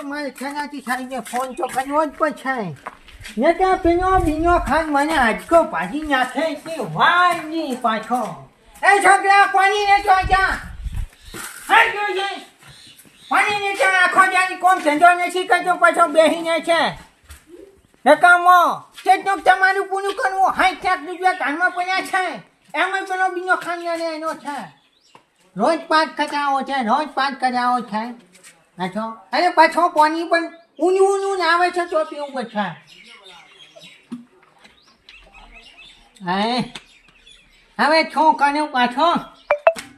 જો મારે તેનાથી સાઈને ફોન તો કરવો જ પડશે ને ત્યાં પેલો બીનો ખાન મને આજકો ભાજી નાખે કે નહીં પાછો. એ છોકરા, પાણી ને તો જોઈએ પાણી ને ત્યાં, આખો જાની કોમ ધંધો નથી કરતો, પાછો બેસીને છે. નકામો. કેટલુંક તમારું પૂરું કરવું હાઈ ચાક રૂપિયા કાનમાં પડ્યા છે. એમાં પેલો બીનો ખાન એનો છે. રોજ પાંચ કચાવો છે, રોજ પાંચ કચાવો છે. અચ્છો અરે પાછો પાણી પણ ઊનું ઊનું ને આવે છે તો પીવું પછા. હવે છોકરાને પાછો?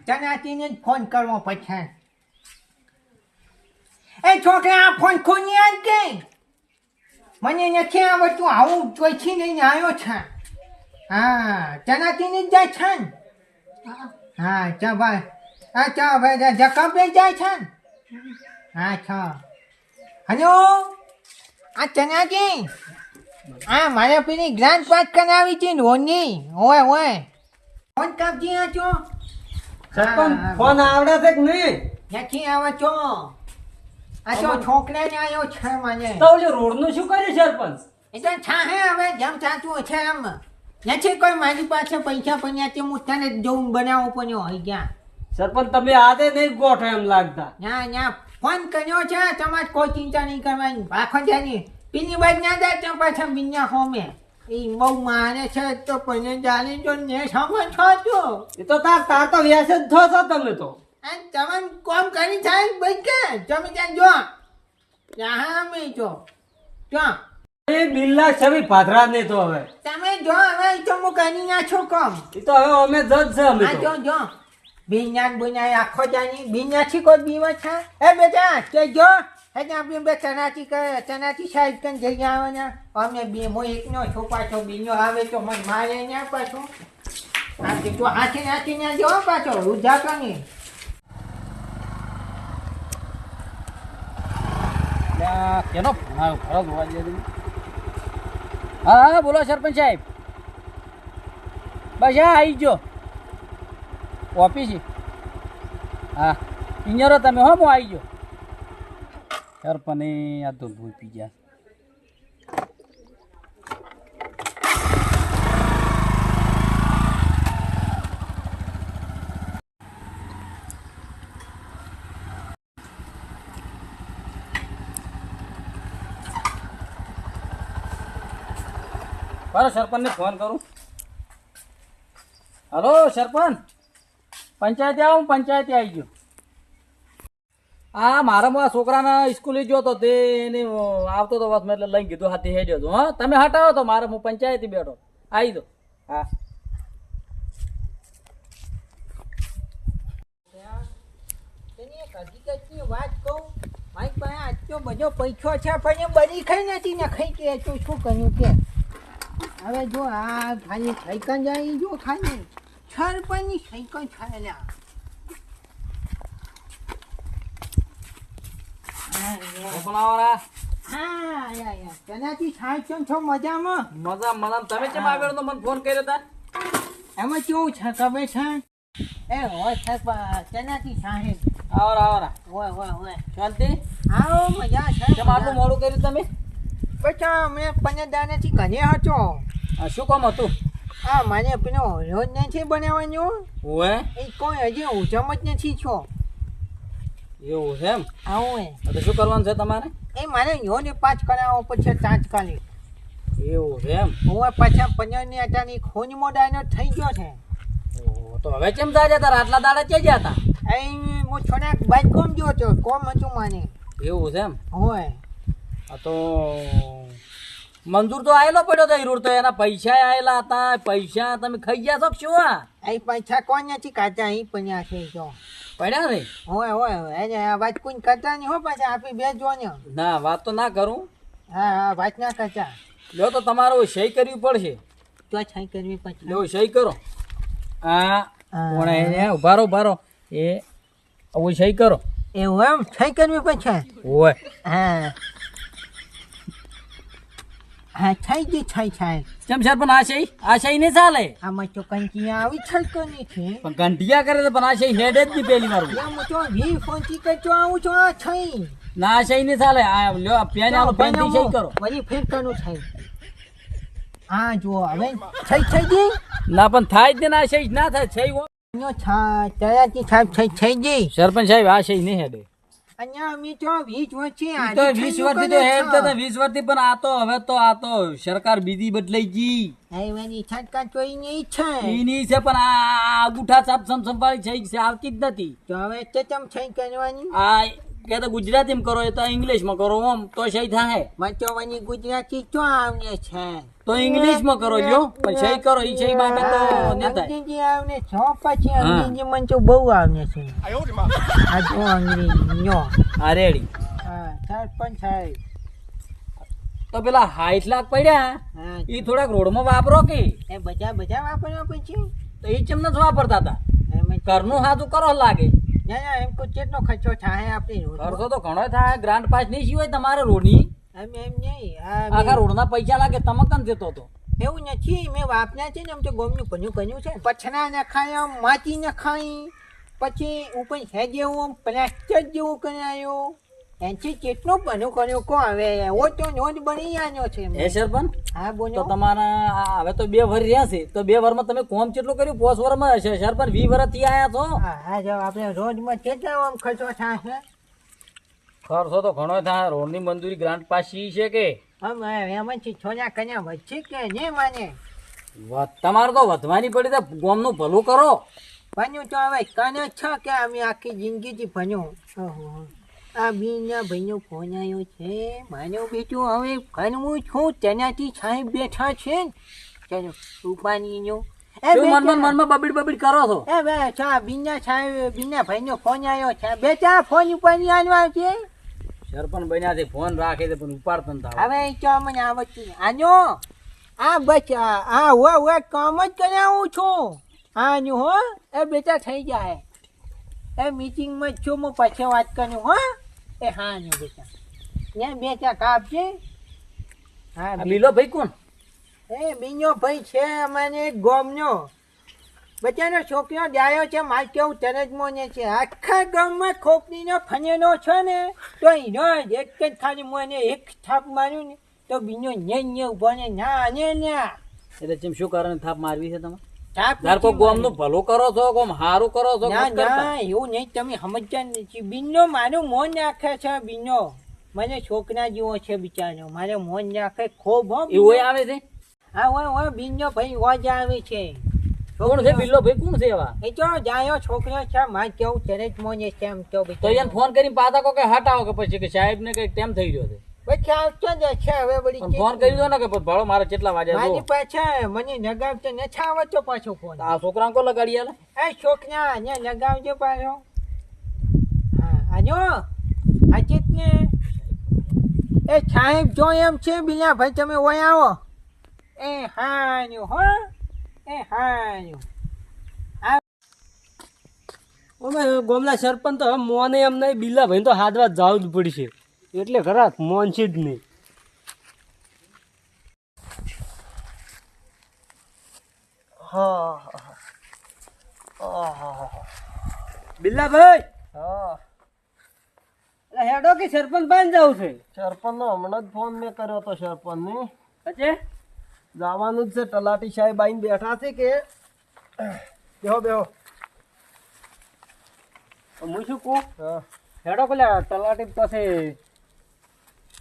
ચનાતીને જ ફોન કરવો પછી. એ છોકરા આ ફોન ખોની આજ કે? મને નથી આવડતું આવું ચોથી લઈને આવ્યો છે. હા ચનાતીને જ જાય છે હા. ચા ભાઈ હા ચા ભાઈ જકમ જાય છે ને? હા હલો? આ ચનાજી આ મારે પેલી ગ્રાન્ડ પાસ કરાવી છે લોનની ઓય ઓય. ફોન કાપજી આ છો સરપંચ ફોન આવડે છે કે નહીં? નથી આવે છો આ છો છોકરાને આવ્યો છે મને. તો રોડનું શું કર્યું સરપંચ? એટલે છાહે હવે જેમ ચાતું છે એમ. નથી કોઈ મારી પાસે પૈસા પડ્યા તે હું તને જોઉં બનાવું પડ્યો હોય ગયા. સરપંચ તમે આદે નહીં ગોઠો એમ લાગતા. ના ના ફોન કર્યો છે તમારે કોઈ ચિંતા નહીં કરવાની. આખો જાની પીની બાજ ના જાય તો પાછા બીજા હોમે. એ બહુ મારે છે તો પણ જાણે જો ને સમજ છો તો. એ તો તાર તાર તો વ્યાસ જ થો છો તમે તો. તમે કોમ કરી થાય ભાઈ કે? તમે ત્યાં જો. હા મે જો. ત્યાં એ બિલ્લા છવી પાથરા ને તો હવે. તમે જો હવે તો હું કરી છો કોમ. એ તો હવે અમે જજ છે અમે જો જો. બિન્યાન બુન્યા આખો જાની બિન્યાથી કોઈ બીવા છે એ બેટા કે જો હે આપણે બે ચનાથી કરે ચનાથી સાહેબ કન જઈ આવવાના અમને બે મો એકનો છો, પાછો બીજો આવે તો મને મારે ને પાછો. આ તે હાથે નાખી ને જો પાછો રૂજા કની કેનો ફોન આવ્યો? ખરો જોવા જઈએ હા હા, બોલો સરપંચ સાહેબ. બસ, હા આવી ગયો. ઓફિસ હા પિંજરો તમે હો હું આવી ગયો સરપંચ આ તો ભૂલ પી ગયા બરો સરપંચને ફોન કરું હલો સરપંચ પંચાયતે આવું પંચાયતે આવી ગયો. હા મારા છોકરાના સ્કૂલે ગયો તો તે એને આવતો તો વાત મેં એટલે લઈ કીધું હાથી હેડ્યો હતો હા? તમે હટાવો તો મારે હું પંચાયતી બેઠો. આવી દો. હા. હકીકતની વાત કહું મારી પાસે આટલો બધો પૈસો છે પણ એ બરી ખાઈ નથી ને ખાઈ કે તો શું કર્યું કે? હવે જો આ ખાલી સાયકલ જાય જો ખાલી છરપણની સાયકલ ખાયેલા હા યા યા તેનાથી સાહેબ છો છો મજામાં મજા મજા તમે કેમ આવ્યો તો મને ફોન કર્યો તા એમાં કેવું છે ખબર છે એ હોય સાહેબ તેનાથી સાહેબ આવરા આવરા હોય હોય હોય શાંતિ આવો મજા છે કેમ આટલું મોડું કર્યું તમે પછી મેં પંદર દાનાથી ઘરે હતો શું કામ હતું આ મને પેલો રોજ નથી બનાવવાનો ઓએ એ કોઈ હજી ઉજમ જ નથી છો એવું છે એમ? આવું એ તો શું કરવાનું છે તમારે? એ મારે યોને પાંચ કરાવો પછી તાત્કાલિક એવું છે એમ? હું પાછા પંદરની અટાની ખૂન મોડાનો થઈ ગયો છે. તો હવે કેમ થાય જતા? આટલા દાડા ક્યાં ગયા હતા એ હું થોડાક બાઈક કોમ ગયો હતો કોમ હતું મને. એવું છે એમ? હોય તો મંજૂર તો આયેલો પડ્યો તો હીરોડ તો એના પૈસા આયેલા હતા પૈસા તમે ખાઈ ગયા છો શું આ? એ પૈસા કોણ નથી કાચા અહીં પડ્યા છે જો. પડ્યા ને હોય હોય હોય. એને આ વાત કોઈ કાચા નહીં હો પાછા આપી બે જો ને ના વાત તો ના કરું. હા હા વાત ના કાચા લ્યો તો તમારે સહી કરવી પડશે. તો છાઈ કરવી પછી લ્યો સહી કરો. આ કોણ એને ઊભા રહો ઊભા રહો. એ આવું સહી કરો. એવું એમ? છાઈ કરવી પછી ઓય હા. હા થઈ ગઈ થઈ થાય ચમ સરપંચ આ આશય આ છે નહીં ચાલે? આમાં તો કંકી આવી છલકો નથી પણ ઘંટિયા કરે તો પણ આશય છે હેડ જ ની પેલી મારું. એમ તો વી ફોનથી કરતો આવું છો આ થઈ. ના આશય ને ચાલે. આ લ્યો પેન આલો પેનથી છે કરો. વળી ફેરકાનું થાય. હા જો હવે. થઈ થઈ ગઈ? ના પણ થાય જ ને આશય ના થાય છે ઓ નો છા તયાથી સાહેબ થઈ થઈ ગઈ. સરપંચ સાહેબ આશય છે નહીં હેડે. અહીંયા અમે તો તો વર્ષથી તો હેડ તો વર્ષથી પણ આ તો હવે તો આ તો સરકાર બીજી બદલાઈ ગઈ. એની છટકા જોઈને છે. એની છે પણ આ અંગૂઠા સાપ સંભાળી છે છે આવતી જ નથી. તો હવે તે તમ થઈ કરવાની? આ કે તો ગુજરાતીમાં કરો એ તો ઇંગ્લિશમાં કરો ઓમ તો સહી થાય મચવાની ગુજરાતી તો આવને છે? તો ઇંગ્લિશમાં કરો જો પણ સહી કરો ઈ સહી માટે તો ન થાય અંગ્રેજી આવને છો પછી અંગ્રેજી મન તો બહુ આવને છે. આ જો અંગ્રેજી નો આ રેડી. હા સરપંચ સાહેબ. તો પેલા હાઈટ લાખ પડ્યા હા. ઈ થોડાક રોડમાં વાપરો કે? એ બજા બજા વાપરવા પછી? તો ઈ ચમ નથી વાપરતા હતા ઘરનું હાથું કરો લાગે. ના ના એમ કેટલો ખર્ચો થાય આપણી રોડ ખર્ચો તો ઘણો થાય ગ્રાન્ડ પાસ નહીં સિવાય તમારે રોડની. એમ એમ નહીં આ આખા રોડના પૈસા લાગે તમે કન જતો હતો? એવું નથી મેં વાપના છે ને એમ તો ગોમનું પન્યું કર્યું છે પછના નખાયો માટી નખાઈ પછી ઉપર હેજ જેવું પ્લાસ્ટર જેવું કરાયું એનથી કેટલું બન્યું. કર્યું કો હવે એવો તો નોંધ બની આવ્યો છે હે સરપંચ હા તો તમારા હવે તો બે વર રહ્યા છે. તો બે વરમાં તમે કોમ કેટલું કર્યું? પોસ વરમાં હશે. સરપંચ વી વરથી આયા છો? હા જો આપણે રોજમાં કેટલો આમ ખર્ચો થાય છે ખર્ચો તો ઘણો થાય. રોડની મંજૂરી ગ્રાન્ટ પાસી છે કે? આમ એમાંથી છોના કન્યા વચ્ચે કે નહીં માને? તમારે તો વધવાની પડી તો ગોમનું ભલું કરો. ભણ્યું તો હવે કને છ કે અમે આખી જિંદગીથી ભણ્યું? ઓહો. આ બીના ભાઈનો ફોન આવ્યો છે. મારો બેટો હવે ભણવું છું તેનાથી સાહેબ બેઠા છે. ચાલો રૂપાણીનો. કરો છો? એ ચા બીના સાહેબ બીના ભાઈનો ફોન આવ્યો છે. બેટા ફોન ઉપર આનવા છે? સરપંચ બન્યાથી ફોન રાખે છે પણ ઉપાડતા નથી. હવે તો મને આવડતું. આનો? આ બચ્ચા આ હું હું કામ જ કરાવું છું. આનું હો એ બેટા થઈ જાય. એ મીટિંગમાં છું હું પછી વાત કરું હો. એ હા નું બેટા. ત્યાં હા બીલો ભાઈ કોણ? એ બીજો ભાઈ છે મને ગોમનો. બચાનો છોકરો ડાયો છે માર કેવું તરત મોને છે. આખા ગામમાં ખોપડીનો ફનેલો છે ને તો એનો એક જ ખાલી મને એક થાપ માર્યું ને તો બીજો ને ને ઊભો ને ના ને ના એટલે શું કારણ થાપ મારવી છે તમે ધાર કોઈ ભલું કરો છો કોમ હારું કરો છો ના ના એવું નહીં તમે સમજતા નથી. બીનો મારું મોન નાખે છે બીનો મને છોકરા જેવો છે બિચારો. મારે મોન નાખે ખૂબ હો. આવે છે? હા હોય ભાઈ હોજ આવે છે. કોણ છે? બિલ્લો ભાઈ કોણ છે એવા? એ તો જાયો છોકરો છે માર કેવું તરત મોને છે એમ તો તો એને ફોન કરીને પાછા કહો કે હટાવો કે પછી કે સાહેબ ને કઈ ટેમ થઈ ગયો છે. પછી જ છે હવે ફોન કરી દો ને કે ભાડો મારે કેટલા વાગ્યા મારી પાસે મને લગાવતો નથી આવડતો પાછો ફોન આ છોકરા કો લગાડી આલે? એ છોકરા ને લગાવજો પાછો. હા આજો. ને. એ સાહેબ જો એમ છે બીજા ભાઈ તમે ઓય આવો. એ હાન્યું હો. એ હાન્યું અમે ગોમલા સરપંચ તો હવે મોને એમ નહીં બિલ્લા ભાઈ તો હાથવા જવું જ પડશે. એટલે ખરા મોન છે જ નહીં. બિલ્લા ભાઈ હા હેડો કે સરપંચ બાંધ જવું છે. સરપંચ નો હમણાં જ ફોન મેં કર્યો હતો સરપંચ ને જવાનું જ છે તલાટી સાહેબ આઈને બેઠા છે કે? બેહો બેહો. હું શું કહું. હેડો પેલા તલાટી પાસે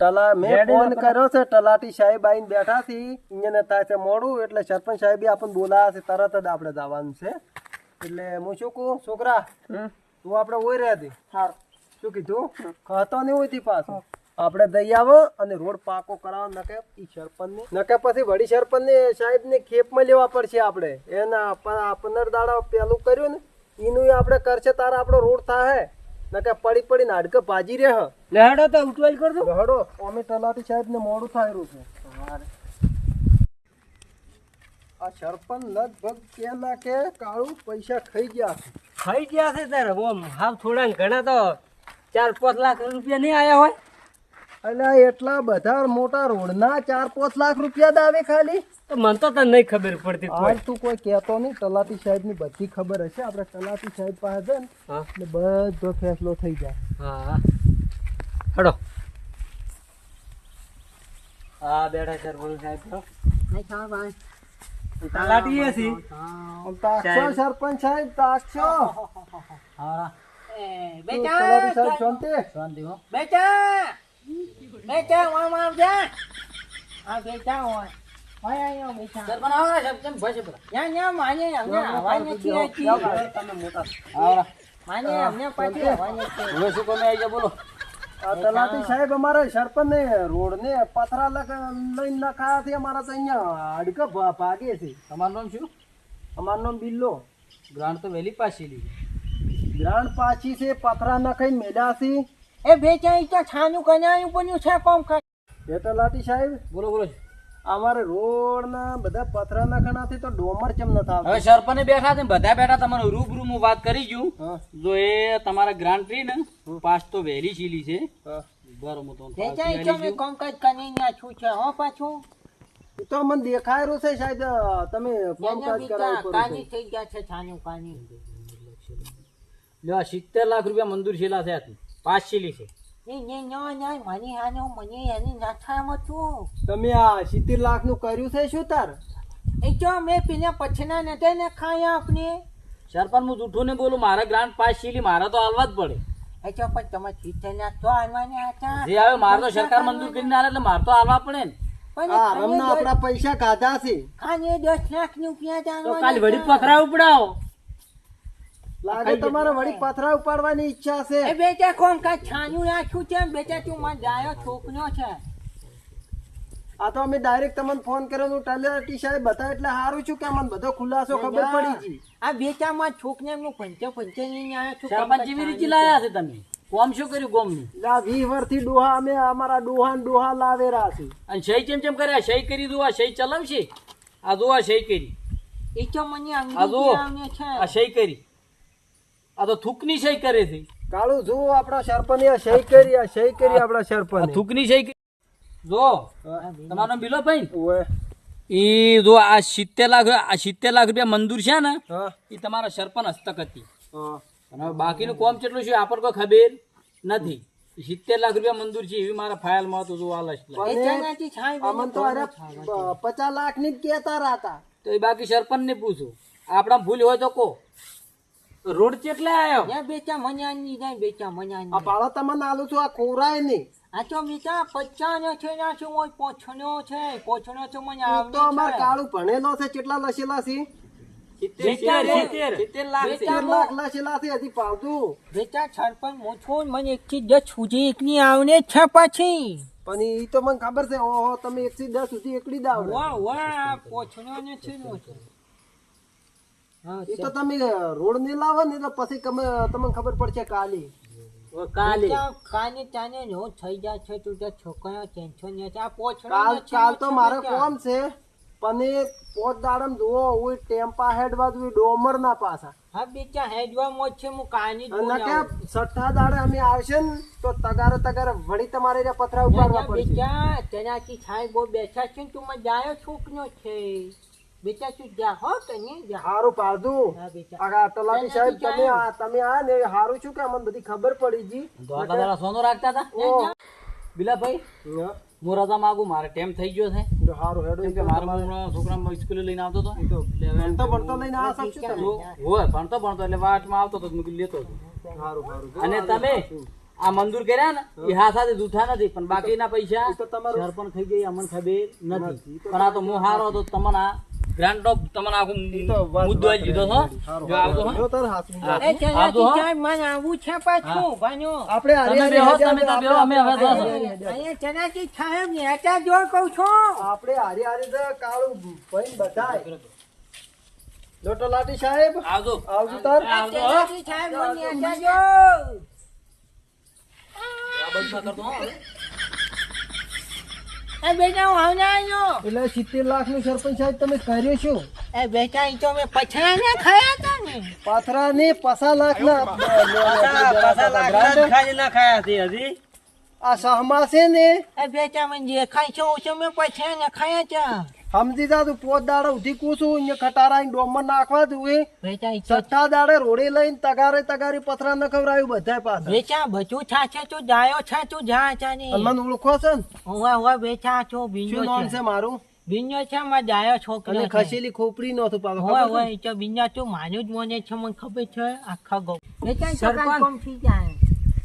તલા મેં ફોન કર્યો છે તલાટી સાહેબ આઈને બેઠા છે. અહીંયા થાય છે મોડું એટલે સરપંચ સાહેબ આપણને બોલાયા છે તરત જ આપણે જવાનું છે. એટલે હું શું કહું છોકરા તું આપણે ઓઈ રહ્યા હતી શું કીધું? ખાતો નહીં હોય પાછું. આપણે દઈ આવો અને રોડ પાકો કરાવો નકે ઈ સરપંચ ને નકે પછી વડી સરપંચ ને સાહેબ ને ખેપમાં લેવા પડશે આપણે. એના પંદર દાડા પેલું કર્યું ને એનું આપણે કરશે તારા આપણો રોડ થાય નકે પડી પડી હાડકે ભાજી રહે હ. લે તો ઉઠવાઈ કર દો હડો અમે તલાટી સાહેબ ને મોડું થાયરું છે. આ સરપંચ લગભગ કે ના કે કાળું પૈસા ખાઈ ગયા છે. ખાઈ ગયા છે તારે ઓમ હાવ થોડા ને ઘણા તો ચાર પાંચ લાખ રૂપિયા નહીં આયા હોય. એટલે એટલા બધા મોટા રોડના ચાર પાંચ લાખ રૂપિયા દાવે ખાલી. મને તો તને નહીં ખબર પડતી કોઈ. હાલ તું કોઈ કહેતો નહીં તલાટી સાહેબની બધી ખબર હશે. આપણે તલાટી સાહેબ પાસે ને એટલે બધો ફેસલો થઈ જાય. હા. હડો. હા બેઠા સરપંચ સાહેબ. તો તલાટીએ છીએ આમ સરપંચ સાહેબ તાકશો હા. તલાટી સાહેબ શાંતિ? શાંતિ આવજે આ બેટા હોય સાહેબ તલાટી અમારે સરપંચ ને રોડ ને પથરા લખ- લઈને નખાયા છે. અમારા તો અહીંયા હાડકા ભા- ભાગે છે. તમારું નામ શું? અમારું નામ બિલ્લો. ગ્રાન્ડ તો વહેલી પાછી લીધી. ગ્રાન્ડ પાછી છે પથરા નખાઈને મેલ્યા છે. એ બે ચાઈ તો છાનું કન્યા બન્યું છે કોમ કર એ તલાટી સાહેબ. બોલો બોલો. અમારે રોડ ના બધા પથરા નખાણાથી તો ડોમર કેમ નથી આવતો હવે સરપંચ બેઠા છે ને બધા બેઠા તમારું રૂબરૂ હું વાત કરી જઉં. જો એ તમારા ગ્રાન્ટ ટ્રી ને પાસ તો વેરી છીલી છે. બરોબર તો બેટા ઈ તો મેં દઉં. કોમ કર કની નાખ્યું છે હો પાછું. તો મને દેખાય દેખાયેલું છે સાહેબ તમે કામકાજ કરાવી કરો કાની થઈ ગયા છે છાનું કાની. લ્યો આ સિત્તેર લાખ રૂપિયા મંજૂર છેલા છે પાસ છીલી છે. એ ને ન ના મને આનો મને એની નાથામાં છું તમે આ સિત્તેર લાખનું કર્યું છે શું તાર? એ તો મેં પેલા પછના નતા ને ખાયા આપને. સરપંચ હું જૂઠું ને બોલું મારે ગ્રાન્ટ પાસ છીલી મારે તો હાલવા જ પડે. એ પણ તમે તો હતા. જે આવે મારે તો સરકાર મંજૂર કરીને આલે એટલે મારે તો હાલવા પડે ને. પણ આ પૈસા કાઢા છે. લાખ કાલ લાગે તમારે વળી પથરા ઉપાડવાની ઈચ્છા છે? એ બેટા કોમ કા છાન્યું નાખ્યું છે ને બેટા તું માર જાયો છોકનો છે. આ તો અમે ડાયરેક્ટ તમને ફોન કર્યો હું તલાટી સાહેબ બતા એટલે સારું છું કે અમને બધો ખુલાસો ખબર પડી ગઈ. આ બેટા માં છોકને નું પંચે પંચે લઈને આવ્યો છું સરપંચ જેવી રીતે લાયા છે તમે? કોમ શું કર્યું ગોમનું? એટલે આ વીસ વર્ષથી ડોહા અમે અમારા ડોહા ને ડોહા લાવેરા છે. અને શૈ ચેમ ચેમ કર્યા? આ કરી દો આ સહી ચલાવશે? આ જો આ સહી કરી. એ તો મને આ છે. આ સહી કરી. આ તો થૂકની સહી કરે છે કાળુ જુઓ આપણા સરપંચ સહી કરી આ સહી કરી આપણા સરપંચ. થૂકની સહી કરી. જો તમારો બિલો ભાઈ? ઓએ એ જો આ સિત્તેર લાખ આ સિત્તેર લાખ રૂપિયા મંજૂર છે ને એ તમારા સરપંચ હસ્તક હતી. અને બાકીનું કોમ કેટલું છે આપણને કોઈ ખબર નથી. સિત્તેર લાખ રૂપિયા મંજૂર છે એવી મારા ફાઇલમાં. હતું જોવા અરે પચાસ લાખની કેતા હતા તો એ બાકી સરપંચને પૂછો. આપણા ભૂલ હોય તો કહો. રોડ કેટલે આવ્યો એ બેચા મને આની જાય બેચા મને આની આ ભાડા તમને આલું છું આ કોરાય નહીં. આ તો બેટા પચાનો છે ના છે ઓય પોછણ્યો છે પોછણ્યો છે મને ઈ તો અમાર કાળું ભણેલો છે કેટલા લસેલા છે? પછી. પણ ઈ તો મને ખબર છે ઓહો તમે એક થી દસ સુધી એકડી દાવ વાહ વાહ પોછણો ને છે એ તો તમે રોડ ને લાવો ને તો પછી તમને ખબર પડશે કાલે. હવે કાલે. તાને નો થઈ જાય છે તું તો છોકરા ટેન્શન નહીં આ પોછણો કાલ ને છે કાલ નો તો મારે કોમ છે પણ પોત દાડમ જુઓ ઓય ટેમ્પા હેડ બાજુ ડોમર ના પાછા. હા બેટા હેડવા મોજ છે હું કાની જ અને કે છઠ્ઠા દાડે અમે આવશે ને તો તગારે તગારે વળી તમારે રે પથરા ઉપાડવા પડશે. તેનાથી છાય બહુ બેઠા છે તું જાય જાયો છોકનો છે. બેટા તું જા હો તને જા હારું પાડું. હા બેટા. આ તલાટી સાહેબ તમે આ તમે આ ને હારું છું કે મને બધી ખબર પડી જી દોડા દાડા રાખતા હતા? બિલા ભાઈ હા, રજા માંગુ મારે ટેમ થઈ ગયો છે. જો હારું હેડો કે મારો છોકરા સ્કૂલે લઈને આવતો તો તો ભણતો ભણતો લઈને આ શકશો તમે. હું- હોય ભણતો ભણતો એટલે વાટમાં આવતો તો મેં લેતો હતો. હારું હારું. અને તમે આ મંજૂર કર્યા ને એ હા સાથે જૂઠા નથી પણ બાકીના પૈસા તો તમારું સરપંચ થઈ ગઈ અમને ખબર નથી પણ આ તો હું હારો હતો તમને આ ગ્રાન્ટ ઓફ તમને આખો મુદ્દો આલી લીધો છો જો આવતો હો. જો તાર હાથમાં. હા. એ હો. છાય મને આવું છે પાછું ભાઈઓ આપણે હારે તમે હારે બેહો, તમે તો બેહો, અમે હવે જશું. અહીંયા તેનાથી ને નેતા જોર કહું છું આપણે હારે હારે તો કાળું ભઈન બધાય લોટો લાટી સાહેબ આવજો આવજો તાર આવજો હો. તેનાથી છાય મને નેતા જો આ બધું કરતો હો હવે. એ બેટા હું આવને આવ્યો એટલે સિત્તેર લાખનું સરપંચ સાહેબ તમે કર્યો છો? એ બેટા ઈ તો મેં પછડા ને ખાયા હતા ને. પાથરા ને પસા લાખ ના આ સહમા છે ને? એ બેટા મને જે ખાઈ છો ઓછો મેં પછી ને ખાયા ચા સમજી જા તું પોત દાડે ઉધી કૂસું અહીંયા ખટારા ડોમમાં નાખવા તું એ છઠ્ઠા દાડે રોડે લઈને તગારે તગારી પથરા ન ખવરાયું બધા પાસે વેચા બચું છા છે તું જાયો છે તું જા ચા ની. અને મને ઓળખો છે ને? ઓવા ઓવા વેચા છો બીજો નામ છે. છે મારું? બીજો છે માં જાયો અને છોકરો છે. ખસેલી ખોપરી નતું પાછું ઓવા ખબર ઓવા છે? ઈચો બીજા તું માનું જ મને છે મને ખબર છે આખા ગો વેચા સરપંચ. કોમ થઈ જાય.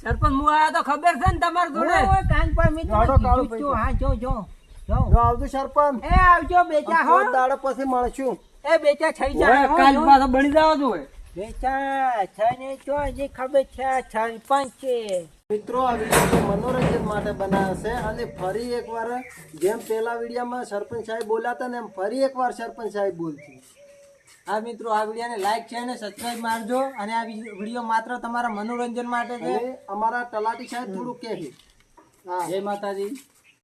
સરપંચ હું આયા તો ખબર છે ને તમાર જોડે? કાન પર મેં જાડો કાળો કીધું તું હા જો જો. જો આવજો સરપંચ. એ આવજો બેચા હો. પોત પછી મળશું. એ બેચા થઈ જાય કાલ પાછો બની જવા જોઈએ બેચા છને તો હજી ખબર છે સરપંચ છે. મિત્રો આ વીડિયો મનોરંજન માટે બનાવ્યો અને ફરી એકવાર જેમ પેલા વિડીયોમાં સરપંચ સાહેબ બોલાતા ને એમ ફરી એકવાર સરપંચ સાહેબ બોલશે. આ મિત્રો આ વિડીયોને લાઈક છે અને સબસ્ક્રાઇબ મારજો અને આ વીડિયો માત્ર તમારા મનોરંજન માટે છે. અમારા તલાટી સાહેબ થોડું કહે જય માતાજી.